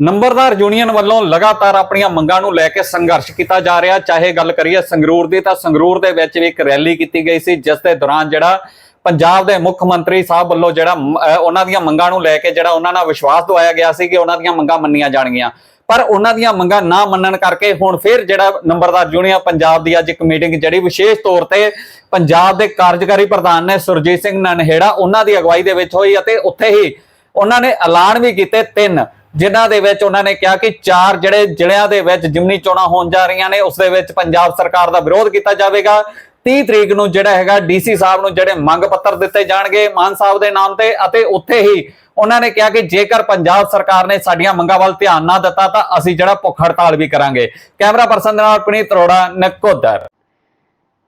ਨੰਬਰਦਾਰ ਯੂਨੀਅਨ ਵੱਲੋਂ ਲਗਾਤਾਰ ਆਪਣੀਆਂ ਮੰਗਾਂ ਨੂੰ ਲੈ ਕੇ ਸੰਘਰਸ਼ ਕੀਤਾ ਜਾ ਰਿਹਾ। ਚਾਹੇ ਗੱਲ ਕਰੀਏ ਸੰਗਰੂਰ ਦੀ, ਤਾਂ ਸੰਗਰੂਰ ਦੇ ਵਿੱਚ ਵੀ ਇੱਕ ਰੈਲੀ ਕੀਤੀ ਗਈ ਸੀ, ਜਿਸ ਦੇ ਦੌਰਾਨ ਜਿਹੜਾ ਪੰਜਾਬ ਦੇ ਮੁੱਖ ਮੰਤਰੀ ਸਾਹਿਬ ਵੱਲੋਂ ਜਿਹੜਾ ਉਹਨਾਂ ਦੀਆਂ ਮੰਗਾਂ ਨੂੰ ਲੈ ਕੇ ਜਿਹੜਾ ਉਹਨਾਂ ਨਾਲ ਵਿਸ਼ਵਾਸ ਦਵਾਇਆ ਗਿਆ ਸੀ ਕਿ ਉਹਨਾਂ ਦੀਆਂ ਮੰਗਾਂ ਮੰਨੀਆਂ ਜਾਣਗੀਆਂ। ਪਰ ਉਹਨਾਂ ਦੀਆਂ ਮੰਗਾਂ ਨਾ ਮੰਨਣ ਕਰਕੇ ਹੁਣ ਫਿਰ ਜਿਹੜਾ ਨੰਬਰਦਾਰ ਯੂਨੀਅਨ ਪੰਜਾਬ ਦੀ ਅੱਜ ਇੱਕ ਮੀਟਿੰਗ ਜਿਹੜੀ ਵਿਸ਼ੇਸ਼ ਤੌਰ ਤੇ ਪੰਜਾਬ ਦੇ ਕਾਰਜਕਾਰੀ ਪ੍ਰਧਾਨ ਨੇ ਸੁਰਜੀਤ ਸਿੰਘ ਨਨਹੇੜਾ, ਉਹਨਾਂ ਦੀ ਅਗਵਾਈ ਦੇ ਵਿੱਚ ਹੋਈ ਅਤੇ ਉੱਥੇ ਹੀ ਉਹਨਾਂ ਨੇ ਐਲਾਨ ਵੀ ਕੀਤੇ ਤਿੰਨ। ਜਿਨ੍ਹਾਂ ਦੇ ਵਿੱਚ ਉਹਨਾਂ ਨੇ ਕਿਹਾ ਕਿ ਚਾਰ ਜਿਹੜੇ ਜ਼ਿਲ੍ਹਿਆਂ ਦੇ ਵਿੱਚ ਜਿਮਨੀ ਚੋਣਾਂ ਹੋਣ ਜਾ ਰਹੀਆਂ ਨੇ, ਉਸ ਦੇ ਵਿੱਚ ਪੰਜਾਬ ਸਰਕਾਰ ਦਾ ਵਿਰੋਧ ਕੀਤਾ ਜਾਵੇਗਾ। 30 ਤਰੀਕ ਨੂੰ ਜਿਹੜਾ ਹੈਗਾ ਡੀਸੀ ਸਾਹਿਬ ਨੂੰ ਜਿਹੜੇ ਮੰਗ ਪੱਤਰ ਦਿੱਤੇ ਜਾਣਗੇ ਮਾਨ ਸਾਹਿਬ ਦੇ ਨਾਮ ਤੇ, ਅਤੇ ਉੱਥੇ ਹੀ ਉਹਨਾਂ ਨੇ ਕਿਹਾ ਕਿ ਜੇਕਰ ਪੰਜਾਬ ਸਰਕਾਰ ਨੇ ਸਾਡੀਆਂ ਮੰਗਾਂ ਵੱਲ ਧਿਆਨ ਨਾ ਦਿੱਤਾ, ਤਾਂ ਅਸੀਂ ਜਿਹੜਾ ਭੁੱਖ ਹੜਤਾਲ ਵੀ ਕਰਾਂਗੇ। ਕੈਮਰਾ ਪਰਸਨ ਦੇ ਨਾਲ ਪੁਨੀਤ ਅਰੋੜਾ, ਨਕੋਦਰ।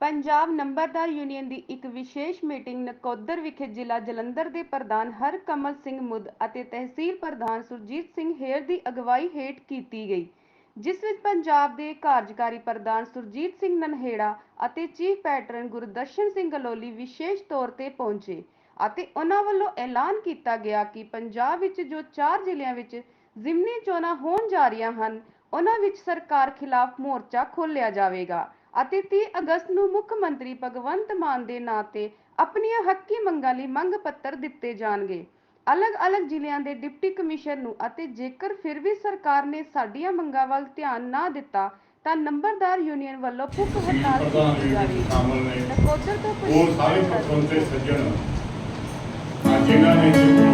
ਪੰਜਾਬ ਨੰਬਰਦਾਰ ਯੂਨੀਅਨ ਦੀ ਇੱਕ ਵਿਸ਼ੇਸ਼ ਮੀਟਿੰਗ ਨਕੋਦਰ ਵਿਖੇ ਜ਼ਿਲ੍ਹਾ ਜਲੰਧਰ ਦੇ ਪ੍ਰਧਾਨ ਹਰਕਮਲ ਸਿੰਘ ਮੁੱਦ ਅਤੇ ਤਹਿਸੀਲ ਪ੍ਰਧਾਨ ਸੁਰਜੀਤ ਸਿੰਘ ਹੇਰ ਦੀ ਅਗਵਾਈ ਹੇਠ ਕੀਤੀ ਗਈ, ਜਿਸ ਵਿੱਚ ਪੰਜਾਬ ਦੇ ਕਾਰਜਕਾਰੀ ਪ੍ਰਧਾਨ ਸੁਰਜੀਤ ਸਿੰਘ ਨਨਹੇੜਾ ਅਤੇ ਚੀਫ ਪੈਟਰਨ ਗੁਰਦਰਸ਼ਨ ਸਿੰਘ ਗਲੋਲੀ ਵਿਸ਼ੇਸ਼ ਤੌਰ ਤੇ ਪਹੁੰਚੇ ਅਤੇ ਉਹਨਾਂ ਵੱਲੋਂ ਐਲਾਨ ਕੀਤਾ ਗਿਆ ਕਿ ਪੰਜਾਬ ਵਿੱਚ ਜੋ ਚਾਰ ਜ਼ਿਲ੍ਹਿਆਂ ਵਿੱਚ ਜ਼ਿਮਨੀ ਚੋਣਾਂ ਹੋਣ ਜਾ ਰਹੀਆਂ ਹਨ, ਉਹਨਾਂ ਵਿੱਚ ਸਰਕਾਰ ਖਿਲਾਫ ਮੋਰਚਾ ਖੋਲ੍ਹਿਆ ਜਾਵੇਗਾ। ਅਤੇ 30 ਅਗਸਤ ਨੂੰ ਮੁੱਖ ਮੰਤਰੀ ਭਗਵੰਤ ਮਾਨ ਦੇ ਨਾਂ ਤੇ ਆਪਣੀਆਂ ਹੱਕੀ ਮੰਗਾਂ ਲਈ ਮੰਗ ਪੱਤਰ ਦਿੱਤੇ ਜਾਣਗੇ। ਅਲੱਗ-ਅਲੱਗ ਜ਼ਿਲ੍ਹਿਆਂ ਦੇ ਡਿਪਟੀ ਕਮਿਸ਼ਨਰ ਨੂੰ ਅਤੇ ਜੇਕਰ ਫਿਰ ਵੀ ਸਰਕਾਰ ਨੇ ਸਾਡੀਆਂ ਮੰਗਾਂ ਵੱਲ ਧਿਆਨ ਨਾ ਦਿੱਤਾ ਤਾਂ ਨੰਬਰਦਾਰ ਯੂਨੀਅਨ ਵੱਲੋਂ ਭੁੱਖ ਹੜਤਾਲ ਕੀਤੀ ਜਾਵੇਗੀ। ਨਕੋਦਰ ਤੋਂ ਹੋਰ ਸਾਰੇ ਪਤਵੰਤੇ ਸੱਜਣ। ਇਹਨਾਂ ਨੇ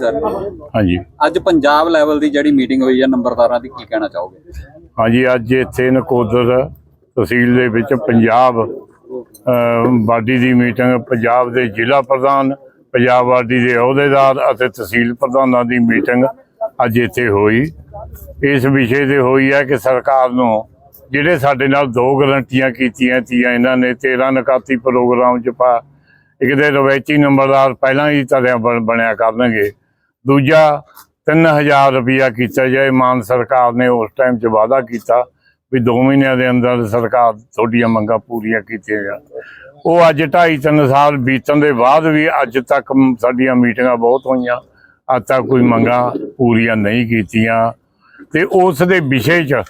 ਸਰ। ਹਾਂਜੀ। ਅੱਜ ਪੰਜਾਬ ਲੈਵਲ ਦੀ ਜਿਹੜੀ ਮੀਟਿੰਗ ਹੋਈ ਹੈ ਨੰਬਰਦਾਰਾਂ ਦੀ ਕੀ ਕਹਿਣਾ ਚਾਹੋਗੇ? ਹਾਂਜੀ ਅੱਜ ਇੱਥੇ ਨਕੋਦਰ ਤਹਿਸੀਲ ਦੇ ਵਿੱਚ ਪੰਜਾਬ ਬਾਡੀ ਦੀ ਮੀਟਿੰਗ ਪੰਜਾਬ ਦੇ ਜ਼ਿਲ੍ਹਾ ਪ੍ਰਧਾਨ ਪੰਜਾਬ ਬਾਡੀ ਦੇ ਅਹੁਦੇਦਾਰ ਅਤੇ ਤਹਿਸੀਲ ਪ੍ਰਧਾਨਾਂ ਦੀ ਮੀਟਿੰਗ ਅੱਜ ਇੱਥੇ ਹੋਈ। ਇਸ ਵਿਸ਼ੇ ਤੇ ਹੋਈ ਹੈ ਕਿ ਸਰਕਾਰ ਨੂੰ ਜਿਹੜੇ ਸਾਡੇ ਨਾਲ ਦੋ ਗਰੰਟੀਆਂ ਕੀਤੀਆਂ ਤੀਆਂ ਇਹਨਾਂ ਨੇ 13 ਨਕਾਤੀ ਪ੍ਰੋਗਰਾਮ ਚ ਪਾ ਇੱਕ ਦੇ ਰਵੈਤੀ ਨੰਬਰਦਾਰ ਪਹਿਲਾਂ ਹੀ ਬਣ- ਬਣਿਆ ਕਰਨਗੇ। ਦੂਜਾ 3000 ਰੁਪਇਆ ਕੀਤਾ ਜਾਏ। ਮਾਨ ਸਰਕਾਰ ਨੇ ਉਸ ਟਾਈਮ 'ਚ ਵਾਅਦਾ ਕੀਤਾ ਵੀ 2 ਮਹੀਨਿਆਂ ਦੇ ਅੰਦਰ ਸਰਕਾਰ ਤੁਹਾਡੀਆਂ ਮੰਗਾਂ ਪੂਰੀਆਂ ਕੀਤੀਆਂ ਜਾਣ। ਉਹ ਅੱਜ 2.5 3 ਸਾਲ ਬੀਤਣ ਦੇ ਬਾਅਦ ਵੀ ਅੱਜ ਤੱਕ ਸਾਡੀਆਂ ਮੀਟਿੰਗਾਂ ਬਹੁਤ ਹੋਈਆਂ। ਅੱਜ ਤੱਕ ਕੋਈ ਮੰਗਾਂ ਪੂਰੀਆਂ ਨਹੀਂ ਕੀਤੀਆਂ। ਤੇ ਉਸ ਦੇ ਵਿਸ਼ੇ 'ਚ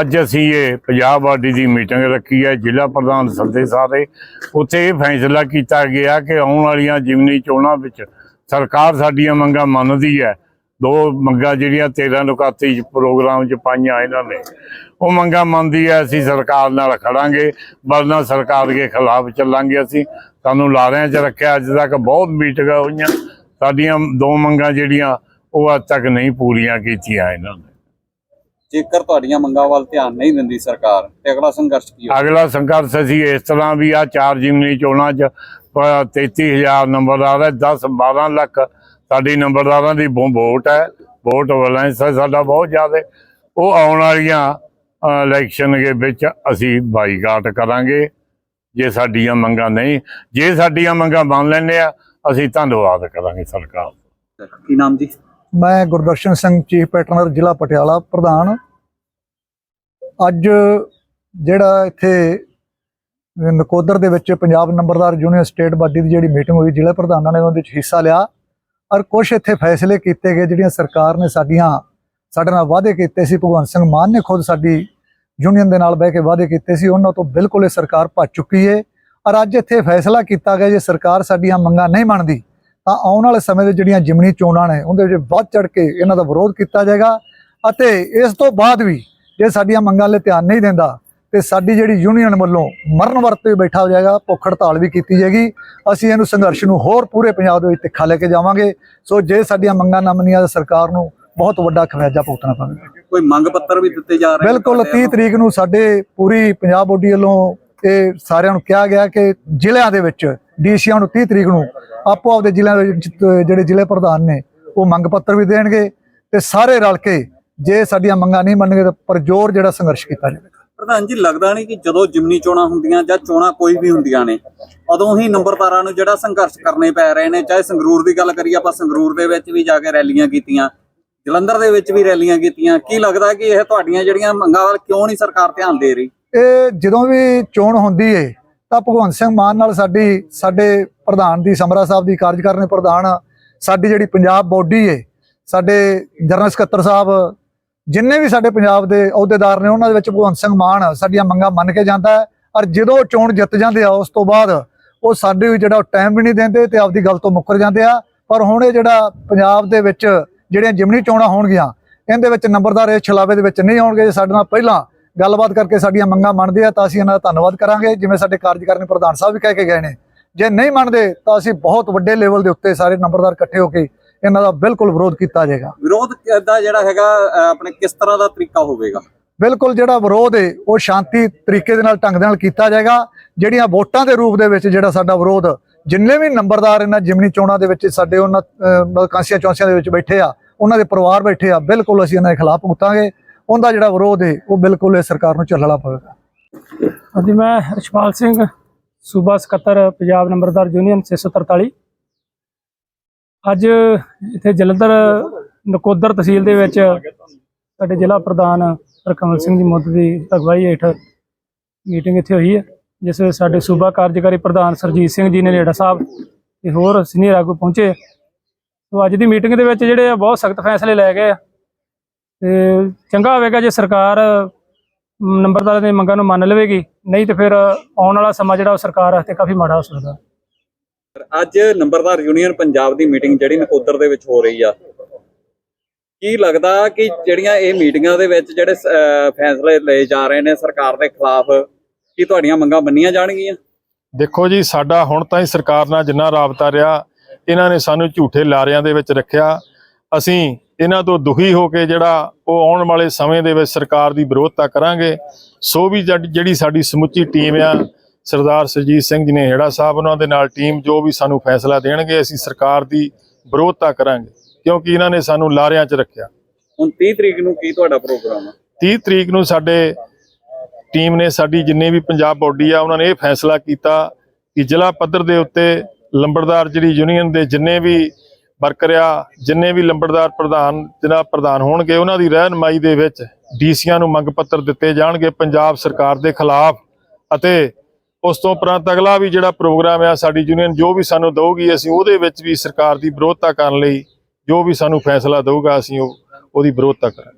ਅੱਜ ਅਸੀਂ ਇਹ ਪੰਜਾਬ ਬਾਡੀ ਦੀ ਮੀਟਿੰਗ ਰੱਖੀ ਹੈ। ਜ਼ਿਲ੍ਹਾ ਪ੍ਰਧਾਨ ਸੱਦੇ ਸਾਰੇ। ਉੱਥੇ ਇਹ ਫੈਸਲਾ ਕੀਤਾ ਗਿਆ ਕਿ ਆਉਣ ਵਾਲੀਆਂ ਜਿਮਨੀ ਚੋਣਾਂ ਵਿੱਚ ਸਰਕਾਰ ਸਾਡੀਆਂ ਮੰਗਾਂ ਮੰਨਦੀ ਹੈ। ਦੋ ਮੰਗਾਂ ਜਿਹੜੀਆਂ 13 ਨੁਕਾਤੀ ਚ ਪ੍ਰੋਗਰਾਮ ਚ ਪਾਈਆਂ ਇਹਨਾਂ ਨੇ। ਉਹ ਮੰਗਾਂ ਮੰਨਦੀ ਹੈ, ਅਸੀਂ ਸਰਕਾਰ ਨਾਲ ਖੜਾਂਗੇ। ਵਰਨਾ ਸਰਕਾਰ ਦੇ ਖਿਲਾਫ ਚੱਲਾਂਗੇ ਅਸੀਂ। ਸਾਨੂੰ ਲਾਰਿਆਂ 'ਚ ਰੱਖਿਆ, ਅੱਜ ਤੱਕ ਬਹੁਤ ਮੀਟਿੰਗਾਂ ਹੋਈਆਂ। ਸਾਡੀਆਂ ਦੋ ਮੰਗਾਂ ਜਿਹੜੀਆਂ ਉਹ ਅੱਜ ਤੱਕ ਨਹੀਂ ਪੂਰੀਆਂ ਕੀਤੀਆਂ ਇਹਨਾਂ ਨੇ। ਜੇਕਰ ਤੁਹਾਡੀਆਂ ਮੰਗਾਂ ਵੱਲ ਧਿਆਨ ਨਹੀਂ ਦਿੰਦੀ ਸਰਕਾਰ ਤੇ ਅਗਲਾ ਸੰਘਰਸ਼ ਕੀ ਹੋਵੇਗਾ ਅਗਲਾ ਸੰਘਰਸ਼ ਅਸੀਂ ਇਸ ਤਰ੍ਹਾਂ ਵੀ ਆ ਚਾਰ ਜਿਮਨੀ ਚੋਣਾਂ 'ਚ ਪ- 33000 ਨੰਬਰਦਾਰ ਹੈ 10 12 ਲੱਖ ਸਾਡੀ ਨੰਬਰਦਾਰਾਂ ਦੀ ਵੋਟ ਹੈ ਵੋਟ ਬੈਲੈਂਸ ਹੈ ਸਾਡਾ ਬਹੁਤ ਜ਼ਿਆਦਾ। ਉਹ ਆਉਣ ਵਾਲੀਆਂ ਇਲੈਕਸ਼ਨ ਦੇ ਵਿੱਚ ਅਸੀਂ ਬਾਈਕਾਟ ਕਰਾਂਗੇ ਜੇ ਸਾਡੀਆਂ ਮੰਗਾਂ ਨਹੀਂ ਜੇ ਸਾਡੀਆਂ ਮੰਗਾਂ ਮੰਨ ਲੈਂਦੇ ਆ ਅਸੀਂ ਧੰਨਵਾਦ ਕਰਾਂਗੇ ਸਰਕਾਰ। ਕੀ ਨਾਮ ਜੀ? ਮੈਂ ਗੁਰਦਰਸ਼ਨ ਸਿੰਘ, ਚੀਫ ਪੈਟਰਨਰ, ਜ਼ਿਲ੍ਹਾ ਪਟਿਆਲਾ ਪ੍ਰਧਾਨ। ਅੱਜ ਜਿਹੜਾ ਇੱਥੇ ਨਕੋਦਰ ਦੇ ਵਿੱਚ ਪੰਜਾਬ ਨੰਬਰਦਾਰ ਯੂਨੀਅਨ ਸਟੇਟ ਬਾਡੀ ਦੀ ਜਿਹੜੀ ਮੀਟਿੰਗ ਹੋਈ, ਜ਼ਿਲ੍ਹਾ ਪ੍ਰਧਾਨਾਂ ਨੇ ਉਹਦੇ ਵਿੱਚ ਹਿੱਸਾ ਲਿਆ। ਔਰ ਕੁਝ ਇੱਥੇ ਫੈਸਲੇ ਕੀਤੇ ਗਏ, ਜਿਹੜੀਆਂ ਸਰਕਾਰ ਨੇ ਸਾਡੀਆਂ, ਸਾਡੇ ਨਾਲ ਵਾਅਦੇ ਕੀਤੇ ਸੀ, ਭਗਵੰਤ ਸਿੰਘ ਮਾਨ ਨੇ ਖੁਦ ਸਾਡੀ ਯੂਨੀਅਨ ਦੇ ਨਾਲ ਬਹਿ ਕੇ ਵਾਅਦੇ ਕੀਤੇ ਸੀ, ਉਹਨਾਂ ਤੋਂ ਬਿਲਕੁਲ ਇਹ ਸਰਕਾਰ ਭੱਜ ਚੁੱਕੀ ਹੈ ਔਰ ਅੱਜ ਇੱਥੇ ਫੈਸਲਾ ਕੀਤਾ ਗਿਆ, ਜੇ ਸਰਕਾਰ ਸਾਡੀਆਂ ਮੰਗਾਂ ਨਹੀਂ ਮੰਨਦੀ ਤਾਂ ਆਉਣ ਵਾਲੇ ਸਮੇਂ ਦੇ ਜਿਹੜੀਆਂ ਜਿਮਨੀ ਚੋਣਾਂ ਨੇ ਉਹਦੇ ਵਿੱਚ ਵੱਧ ਚੜ ਕੇ ਇਹਨਾਂ ਦਾ ਵਿਰੋਧ ਕੀਤਾ ਜਾਏਗਾ ਅਤੇ ਇਸ ਤੋਂ ਬਾਅਦ ਵੀ ਜੇ ਸਾਡੀਆਂ ਮੰਗਾਂ 'ਤੇ ਧਿਆਨ ਨਹੀਂ ਦਿੰਦਾ ਤੇ ਸਾਡੀ ਜਿਹੜੀ ਯੂਨੀਅਨ ਵੱਲੋਂ ਮਰਨ ਵਰਤ ਬੈਠਾ ਹੋ ਜਾਏਗਾ ਭੁੱਖ ਹੜਤਾਲ ਵੀ ਕੀਤੀ ਜਾਏਗੀ। ਅਸੀਂ ਇਹਨੂੰ ਸੰਘਰਸ਼ ਨੂੰ ਹੋਰ ਪੂਰੇ ਪੰਜਾਬ ਦੇ ਵਿੱਚ ਤਿੱਖਾ ਲੈ ਕੇ ਜਾਵਾਂਗੇ। ਸੋ ਜੇ ਸਾਡੀਆਂ ਮੰਗਾਂ ਨਾ ਮੰਨੀਆਂ ਤਾਂ ਸਰਕਾਰ ਨੂੰ ਬਹੁਤ ਵੱਡਾ ਖਮਿਆਜਾ ਭੁਗਤਣਾ ਪਵੇਗਾ। ਕੋਈ ਮੰਗ ਪੱਤਰ ਵੀ ਦਿੱਤੇ ਜਾ ਰਹੇ ਬਿਲਕੁਲ ਤੁਹਾਡੇ 30 ਤਰੀਕ ਨੂੰ ਸਾਡੇ ਪੂਰੀ ਪੰਜਾਬ ਬੋਡੀ ਵੱਲੋਂ ਇਹ ਸਾਰਿਆਂ ਨੂੰ ਕਿਹਾ ਗਿਆ ਕਿ ਜ਼ਿਲ੍ਹਿਆਂ ਦੇ ਵਿੱਚ ਡੀਸੀਆਂ ਨੂੰ 30 ਤਰੀਕ ਨੂੰ ਆਪੋ ਆਪਦੇ ਜ਼ਿਲ੍ਹਿਆਂ ਦੇ ਵਿੱਚ ਜਿਹੜੇ ਜ਼ਿਲ੍ਹੇ ਪ੍ਰਧਾਨ ਨੇ ਉਹ ਮੰਗ ਪੱਤਰ ਵੀ ਦੇਣਗੇ ਤੇ ਸਾਰੇ ਰਲ ਕੇ ਜੇ ਸਾਡੀਆਂ ਮੰਗਾਂ ਨਹੀਂ ਮੰਨਣਗੇ ਤਾਂ ਪਰਜੋਰ ਜਿਹੜਾ ਸੰਘਰਸ਼ ਕੀਤਾ ਜਾਵੇਗਾ। ਪ੍ਰਧਾਨ ਜੀ ਲੱਗਦਾ ਨਹੀਂ ਕਿ ਜਦੋਂ ਜਿਮਨੀ ਚੋਣਾਂ ਹੁੰਦੀਆਂ ਜਾਂ ਚੋਣਾਂ ਕੋਈ ਵੀ ਹੁੰਦੀਆਂ ਨੇ ਉਦੋਂ ਹੀ ਨੰਬਰਦਾਰਾਂ ਨੂੰ ਜਿਹੜਾ ਸੰਘਰਸ਼ ਕਰਨੇ ਪੈ ਰਹੇ ਨੇ ਚਾਹੇ ਸੰਗਰੂਰ ਦੀ ਗੱਲ ਕਰੀਏ ਆਪਾਂ ਸੰਗਰੂਰ ਦੇ ਵਿੱਚ ਵੀ ਜਾ ਕੇ ਰੈਲੀਆਂ ਕੀਤੀਆਂ ਜਲੰਧਰ ਦੇ ਵਿੱਚ ਵੀ ਰੈਲੀਆਂ ਕੀਤੀਆਂ ਕੀ ਲੱਗਦਾ ਕਿ ਇਹ ਤੁਹਾਡੀਆਂ ਜਿਹੜੀਆਂ ਮੰਗਾਂ ਵੱਲ ਕਿਉਂ ਨਹੀਂ ਸਰਕਾਰ ਧਿਆਨ ਦੇ ਰਹੀ? ਇਹ ਜਦੋਂ ਵੀ ਚੋਣ ਹੁੰਦੀ ਏ ਤਾਂ ਭਗਵੰਤ ਸਿੰਘ ਮਾਨ ਨਾਲ ਸਾਡੀ, ਸਾਡੇ ਪ੍ਰਧਾਨ ਦੀ, ਸਮਰਾ ਸਾਹਿਬ ਦੀ ਕਾਰਜਕਾਰਨੀ ਪ੍ਰਧਾਨ ਸਾਡੀ ਜਿਹੜੀ ਪੰਜਾਬ ਬੋਡੀ ਏ, ਸਾਡੇ ਜਨਰਲ ਸਕੱਤਰ ਸਾਹਿਬ, ਜਿੰਨੇ ਵੀ ਸਾਡੇ ਪੰਜਾਬ ਦੇ ਅਹੁਦੇਦਾਰ ਨੇ, ਉਹਨਾਂ ਦੇ ਵਿੱਚ ਭਗਵੰਤ ਸਿੰਘ ਮਾਨ ਸਾਡੀਆਂ ਮੰਗਾਂ ਮੰਨ ਕੇ ਜਾਂਦਾ ਹੈ। ਔਰ ਜਦੋਂ ਚੋਣ ਜਿੱਤ ਜਾਂਦੇ ਆ, ਉਸ ਤੋਂ ਬਾਅਦ ਉਹ ਸਾਡੇ ਵੀ ਜਿਹੜਾ ਟਾਈਮ ਵੀ ਨਹੀਂ ਦਿੰਦੇ ਤੇ ਆਪਦੀ ਗੱਲ ਤੋਂ ਮੁੱਕਰ ਜਾਂਦੇ ਆ। ਪਰ ਹੁਣ ਇਹ ਜਿਹੜਾ ਪੰਜਾਬ ਦੇ ਵਿੱਚ ਜਿਹੜੀਆਂ ਜਿਮਨੀ ਚੋਣਾਂ ਹੋਣਗੀਆਂ, ਇਹਦੇ ਵਿੱਚ ਨੰਬਰਦਾਰ ਇਸ ਛਲਾਵੇ ਦੇ ਵਿੱਚ ਨਹੀਂ ਆਉਣਗੇ। ਜੇ ਸਾਡੇ ਨਾਲ ਪਹਿਲਾਂ ਗੱਲਬਾਤ ਕਰਕੇ ਸਾਡੀਆਂ ਮੰਗਾਂ ਮੰਨਦੇ ਆ ਤਾਂ ਅਸੀਂ ਇਹਨਾਂ ਦਾ ਧੰਨਵਾਦ ਕਰਾਂਗੇ। ਜਿਵੇਂ ਸਾਡੇ ਕਾਰਜਕਾਰਨੀ ਪ੍ਰਧਾਨ ਸਾਹਿਬ ਵੀ ਕਹਿ ਕੇ ਗਏ ਨੇ ਜੇ ਨਹੀਂ ਮੰਨਦੇ ਤਾਂ ਅਸੀਂ ਬਹੁਤ ਵੱਡੇ ਲੈਵਲ ਦੇ ਉੱਤੇ ਸਾਰੇ ਨੰਬਰਦਾਰ ਇਕੱਠੇ ਹੋ ਕੇ ਇਹਨਾਂ ਦਾ ਬਿਲਕੁਲ ਵਿਰੋਧ ਕੀਤਾ ਜਾਏਗਾ। ਵਿਰੋਧ ਦਾ ਜਿਹੜਾ ਹੈਗਾ ਆਪਣੇ ਕਿਸ ਤਰ੍ਹਾਂ ਦਾ ਤਰੀਕਾ ਹੋਵੇਗਾ? ਬਿਲਕੁਲ ਜਿਹੜਾ ਵਿਰੋਧ ਹੈ ਉਹ ਸ਼ਾਂਤੀ ਤਰੀਕੇ ਦੇ ਨਾਲ ਢੰਗ ਦੇ ਨਾਲ ਕੀਤਾ ਜਾਏਗਾ। ਜਿਹੜੀਆਂ ਵੋਟਾਂ ਦੇ ਰੂਪ ਦੇ ਵਿੱਚ ਜਿਹੜਾ ਸਾਡਾ ਵਿਰੋਧ ਜਿੰਨੇ ਵੀ ਨੰਬਰਦਾਰ ਇਹਨਾਂ ਜਿਮਨੀ ਚੋਣਾਂ ਦੇ ਵਿੱਚ ਸਾਡੇ ਉਹਨਾਂ ਕਾਂਸੀਆਂ ਚੌਂਸੀਆਂ ਦੇ ਵਿੱਚ ਬੈਠੇ ਆ ਉਹਨਾਂ ਦੇ ਪਰਿਵਾਰ ਬੈਠੇ ਆ ਬਿਲਕੁਲ ਅਸੀਂ ਇਹਨਾਂ ਦੇ ਖਿਲਾਫ ਭੁਗਤਾਂਗੇ। ਉਹਦਾ ਜਿਹੜਾ ਵਿਰੋਧ ਹੈ, ਉਹ ਬਿਲਕੁਲ ਇਹ ਸਰਕਾਰ ਨੂੰ ਚੱਲਣਾ ਪਵੇਗਾ। ਹਾਂਜੀ, ਮੈਂ ਰਛਪਾਲ ਸਿੰਘ, ਸੂਬਾ ਸਕੱਤਰ, ਪੰਜਾਬ ਨੰਬਰਦਾਰ ਯੂਨੀਅਨ 643 ਅੱਜ ਇੱਥੇ ਜਲੰਧਰ, ਨਕੋਦਰ ਤਹਿਸੀਲ ਦੇ ਵਿੱਚ ਸਾਡੇ ਜ਼ਿਲ੍ਹਾ ਪ੍ਰਧਾਨ ਸਰ ਸਿੰਘ ਜੀ ਮੋਦੀ ਦੀ ਅਗਵਾਈ ਹੇਠ ਮੀਟਿੰਗ ਇੱਥੇ ਹੋਈ ਹੈ, ਜਿਸ ਵਿੱਚ ਸਾਡੇ ਸੂਬਾ ਕਾਰਜਕਾਰੀ ਪ੍ਰਧਾਨ ਸਰਜੀਤ ਸਿੰਘ ਜੀ ਨੇ ਲੇੜਾ ਸਾਹਿਬ ਤੇ ਹੋਰ ਸੀਨੀਅਰ ਆਗੂ ਪਹੁੰਚੇ। ਸੋ ਅੱਜ ਦੀ ਮੀਟਿੰਗ ਦੇ ਵਿੱਚ ਜਿਹੜੇ ਆ, ਬਹੁਤ ਸਖਤ ਫੈਸਲੇ ਲੈ ਗਏ ਆ। ਤੇ ਚੰਗਾ ਹੋਵੇਗਾ ਜੇ ਸਰਕਾਰ ਨੰਬਰਦਾਰਾਂ ਦੀਆਂ ਮੰਗਾਂ ਨੂੰ ਮੰਨ ਲਵੇਗੀ ਨਹੀਂ ਤੇ ਫਿਰ ਆਉਣ ਵਾਲਾ ਸਮਾਂ ਜਿਹੜਾ ਉਹ ਸਰਕਾਰ ਵਾਸਤੇ ਕਾਫੀ ਮਾੜਾ ਹੋ ਸਕਦਾ। ਅੱਜ ਨੰਬਰਦਾਰ ਯੂਨੀਅਨ ਪੰਜਾਬ ਦੀ ਮੀਟਿੰਗ ਜਿਹੜੀ ਨਕੋਦਰ ਦੇ ਵਿੱਚ ਹੋ ਰਹੀ ਆ। ਕੀ ਲੱਗਦਾ ਕਿ ਜਿਹੜੀਆਂ ਇਹ ਮੀਟਿੰਗਾਂ ਦੇ ਵਿੱਚ ਜਿਹੜੇ ਫੈਸਲੇ ਲਏ ਜਾ ਰਹੇ ਨੇ ਸਰਕਾਰ ਦੇ ਖਿਲਾਫ ਕੀ ਤੁਹਾਡੀਆਂ ਮੰਗਾਂ ਮੰਨੀਆਂ ਜਾਣਗੀਆਂ? ਦੇਖੋ ਜੀ ਸਾਡਾ ਹੁਣ ਤਾਂ ਹੀ ਸਰਕਾਰ ਨਾਲ ਜਿੰਨਾ ਰਾਬਤਾ ਰਿਹਾ ਇਹਨਾਂ ਨੇ ਸਾਨੂੰ ਝੂਠੇ ਲਾਰਿਆਂ ਦੇ ਵਿੱਚ ਰੱਖਿਆ। ਅਸੀਂ ਇਹਨਾਂ ਤੋਂ ਦੁਖੀ ਹੋ ਕੇ ਜਿਹੜਾ ਉਹ ਆਉਣ ਵਾਲੇ ਸਮੇਂ ਦੇ ਵਿੱਚ ਸਰਕਾਰ ਦੀ ਵਿਰੋਧਤਾ ਕਰਾਂਗੇ। ਸੋ ਵੀ ਜਿਹੜੀ ਸਾਡੀ ਸਮੁੱਚੀ ਟੀਮ ਆ ਸਰਦਾਰ ਸਰਜੀਤ ਸਿੰਘ ਜੀ ਨੇ ਹੇੜਾ ਸਾਹਿਬ ਉਹਨਾਂ ਦੇ ਨਾਲ ਟੀਮ ਜੋ ਵੀ ਸਾਨੂੰ ਫੈਸਲਾ ਦੇਣਗੇ ਅਸੀਂ ਸਰਕਾਰ ਦੀ ਵਿਰੋਧਤਾ ਕਰਾਂਗੇ ਕਿਉਂਕਿ ਇਹਨਾਂ ਨੇ ਸਾਨੂੰ ਲਾਰਿਆਂ 'ਚ ਰੱਖਿਆ। ਹੁਣ 30 ਤਰੀਕ ਨੂੰ ਕੀ ਤੁਹਾਡਾ ਪ੍ਰੋਗਰਾਮ ਆ? 30 ਤਰੀਕ ਨੂੰ ਸਾਡੇ ਟੀਮ ਨੇ ਸਾਡੀ ਜਿੰਨੇ ਵੀ ਪੰਜਾਬ ਬੋਡੀ ਆ ਉਹਨਾਂ ਨੇ ਇਹ ਫੈਸਲਾ ਕੀਤਾ ਕਿ ਜ਼ਿਲ੍ਹਾ ਪੱਧਰ ਦੇ ਉੱਤੇ ਲੰਬੜਦਾਰ ਜਿਹੜੀ ਯੂਨੀਅਨ ਦੇ ਜਿੰਨੇ ਵੀ ਵਰਕਰਿਆ ਜਿੰਨੇ ਵੀ ਲੰਬੜਦਾਰ ਪ੍ਰਧਾਨ ਜਿਹੜਾ ਪ੍ਰਧਾਨ ਹੋਣਗੇ, ਉਹਨਾਂ ਦੀ ਰਹਿਨਮਾਈ ਦੇ ਵਿੱਚ ਡੀਸੀਆਂ ਨੂੰ ਮੰਗ ਪੱਤਰ ਦਿੱਤੇ ਜਾਣਗੇ ਪੰਜਾਬ ਸਰਕਾਰ ਦੇ ਖਿਲਾਫ। ਅਤੇ ਉਸ ਤੋਂ ਉਪਰੰਤ ਅਗਲਾ ਵੀ ਜਿਹੜਾ ਪ੍ਰੋਗਰਾਮ ਆ, ਸਾਡੀ ਯੂਨੀਅਨ ਜੋ ਵੀ ਸਾਨੂੰ ਦਊਗੀ, ਅਸੀਂ ਉਹਦੇ ਵਿੱਚ ਵੀ ਸਰਕਾਰ ਦੀ ਵਿਰੋਧਤਾ ਕਰਨ ਲਈ ਜੋ ਵੀ ਸਾਨੂੰ ਫੈਸਲਾ ਦੇਊਗਾ, ਅਸੀਂ ਉਹ ਉਹਦੀ ਵਿਰੋਧਤਾ ਕਰਾਂਗੇ।